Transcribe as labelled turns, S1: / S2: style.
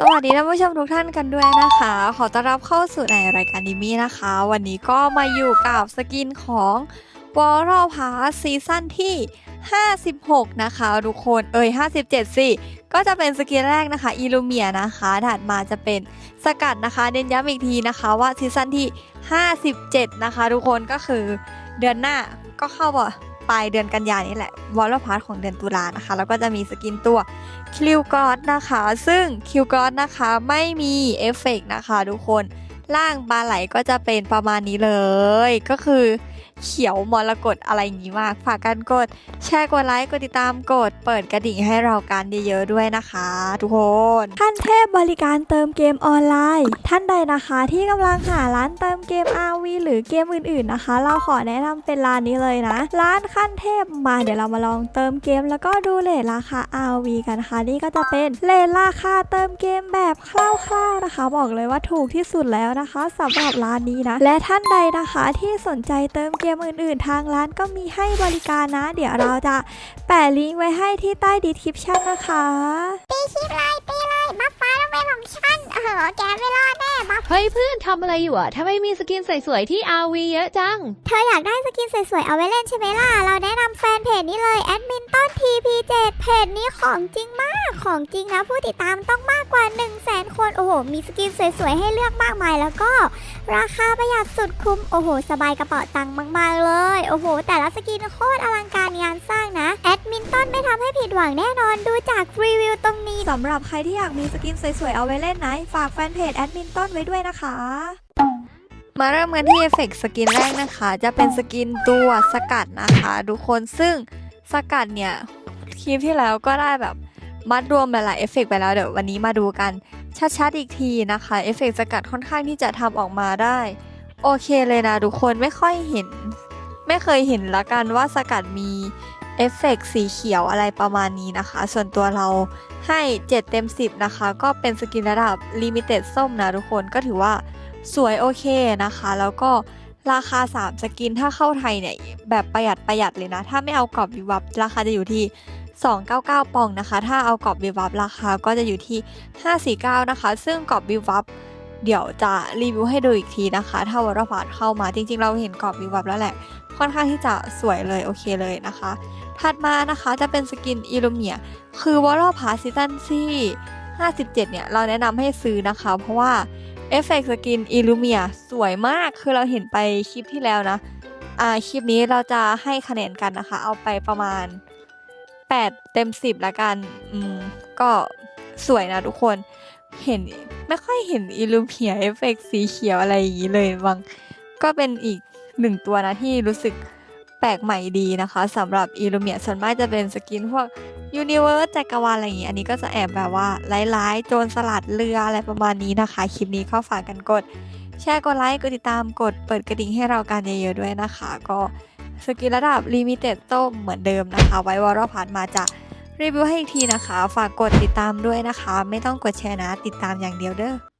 S1: สวัสดีท่านผู้ชมทุกท่านกันด้วยนะคะ ขอต้อนรับเข้าสู่ในรายการดิมี่นะคะ วันนี้ก็มาอยู่กับสกินของวอลล์พาซีซั่นที่ 56 นะคะทุกคนเอ้ย57 สิ ก็จะเป็นสกินแรกนะคะอิลูเมียนะคะถัดมาจะเป็นสกัดนะคะเน้นย้ำอีกทีนะคะว่าซีซั่นที่ 57 นะคะ ทุกคนก็คือเดือนหน้าก็เข้าบ่ ปลายเดือนกันยานี่แหละวอลล์พาของเดือนตุลานะคะ แล้วก็จะมีสกินตัวคิวกรอสนะคะ ซึ่งคิวกรอสนะคะไม่มีเอฟเฟกต์นะคะทุกคน ล่างปลาไหลก็จะเป็นประมาณนี้เลย ก็คือ เขียวมรกตอะไรอย่างนี้มาก ฝากกันกด แชร์กดไลค์กดติดตามกด เปิดกระดิ่งให้เรากันเยอะๆด้วยนะคะ ทุกคนท่านเทพบริการเติมเกมออนไลน์ ท่านใดนะคะที่กำลังหาร้านเติมเกม RV หรือเกมอื่นๆนะคะ เราขอแนะนำเป็นร้านนี้เลยนะ ร้านขั้นเทพมาเดี๋ยวเรามาลองเติมเกม แล้วก็ดูเลทราคา RV กันนะคะนี่ก็จะเป็นเลทราคาเติมเกมแบบคร่าวๆนะคะ บอกเลยว่าถูกที่สุดแล้วนะคะสำหรับร้านนี้นะ และท่านใดนะคะที่สนใจเติมเกมอื่น ๆ ทางร้านก็มีให้บริการนะ เดี๋ยวเราจะแปะลิงก์ไว้ให้ที่ใต้ดีคริปชั่นนะคะ
S2: ตีคลิปเลยตีเลยบัฟฟ้าต้องเป็นของฉันเออแกไม่รอดแน่บัฟ
S3: เฮ้ยเพื่อนทำอะไรอยู่อะถ้าไม่มีสกินสวยๆที่ RV เยอะจัง
S2: เธออยากได้สกินสวยๆ เอาไว้เล่นใช่ไหมล่ะ เราแนะนำแฟนเพจนี้เลยแอดมินต้น TP7 เพจนี้ของจริงมาก ของจริงนะผู้ติดตามต้องมากกว่า1 0 0 0 0แสนคน โอ้โห มีสกินสวยๆ ให้เลือกมากมาย แล้วก็ราคาประหยัดสุดคุ้ม โอ้โห สบายกระเป๋าตังค์มาก ๆ เลย โอ้โห แต่ละสกินโคตรอลังการงานสร้างนะ แอดมินต้นไม่ทำให้ผิดหวังแน่นอน ดูจากรีวิวตรงนี้
S1: สำหรับใครที่อยากมีสกินสวยๆ เอาไว้เล่นนะ ฝากแฟนเพจแอดมินต้นไว้ด้วยนะคะมาเริ่มกันที่เอฟเฟกต์สกินแรกนะคะ จะเป็นสกินตัวสกัดนะคะทุกคนซึ่งสกัดเนี่ยคลิปที่แล้วก็ได้แบบมัดรวมหลายๆเอฟเฟกต์ไปแล้วเดี๋ยววันนี้มาดูกัน ชัดๆอีกทีนะคะ เอฟเฟกต์สกัดค่อนข้างที่จะทำออกมาได้ โอเคเลยนะทุกคนไม่ค่อยเห็น ไม่เคยเห็นละกันว่าสกัดมีเอฟเฟกต์สีเขียวอะไรประมาณนี้นะคะ ส่วนตัวเราให้ 7 เต็ม 10 นะคะ ก็เป็นสกินระดับลิมิเต็ดส้มนะทุกคนก็ถือว่าสวยโอเคนะคะ แล้วก็ ราคา 3 สกินถ้าเข้าไทยเนี่ย แบบประหยัดประหยัดเลยนะ ถ้าไม่เอากรอบวิวับราคาจะอยู่ที่ 299 ปองนะคะ ถ้าเอากรอบวิวับราคาก็จะอยู่ที่ 549 นะคะ ซึ่งกรอบวิวับเดี๋ยวจะรีวิวให้ดูอีกทีนะคะ ถ้าวอร์พาร์เข้ามาจริง ๆ เราเห็นกรอบวิวับแล้วแหละ ค่อนข้างที่จะสวยเลยโอเคเลยนะคะ ถัดมานะคะจะเป็นสกินอิลูเมีย คือวอร์พาซีซั่นที่57 เนี่ย เราแนะนำให้ซื้อนะคะ เพราะว่า เอฟเฟกต์สกินอิลูเมียสวยมากคือเราเห็นไปคลิปที่แล้วนะอ่าคลิปนี้เราจะให้คะแนนกันนะคะ เอาไปประมาณ 8 เต็ม 10ละกันอืมก็สวยนะทุกคนเห็นไม่ค่อยเห็นอิลูเมียเอฟเฟกต์สีเขียวอะไรอย่างนี้เลยบางก็เป็นอีกหนึ่งตัวนะที่รู้สึกแปลกใหม่ดีนะคะสำหรับอิลูเมียส่วนมากจะเป็นสกินพวก ยูนิเวิร์สจักรวาลอะไรอย่างงี้ อันนี้ก็จะแอบแบบว่าร้ายๆ โจรสลัดเรืออะไรประมาณนี้นะคะ คลิปนี้เข้าฝากกันกด แชร์กดไลค์ กดติดตาม กดเปิดกระดิ่งให้เรากันเยอะๆด้วยนะคะ ก็สกิลระดับลิมิเต็ดต้มเหมือนเดิมนะคะ ไว้วอร์พาร์มาจะรีวิวให้อีกทีนะคะ ฝากกดติดตามด้วยนะคะ ไม่ต้องกดแชร์นะ ติดตามอย่างเดียวเด้อ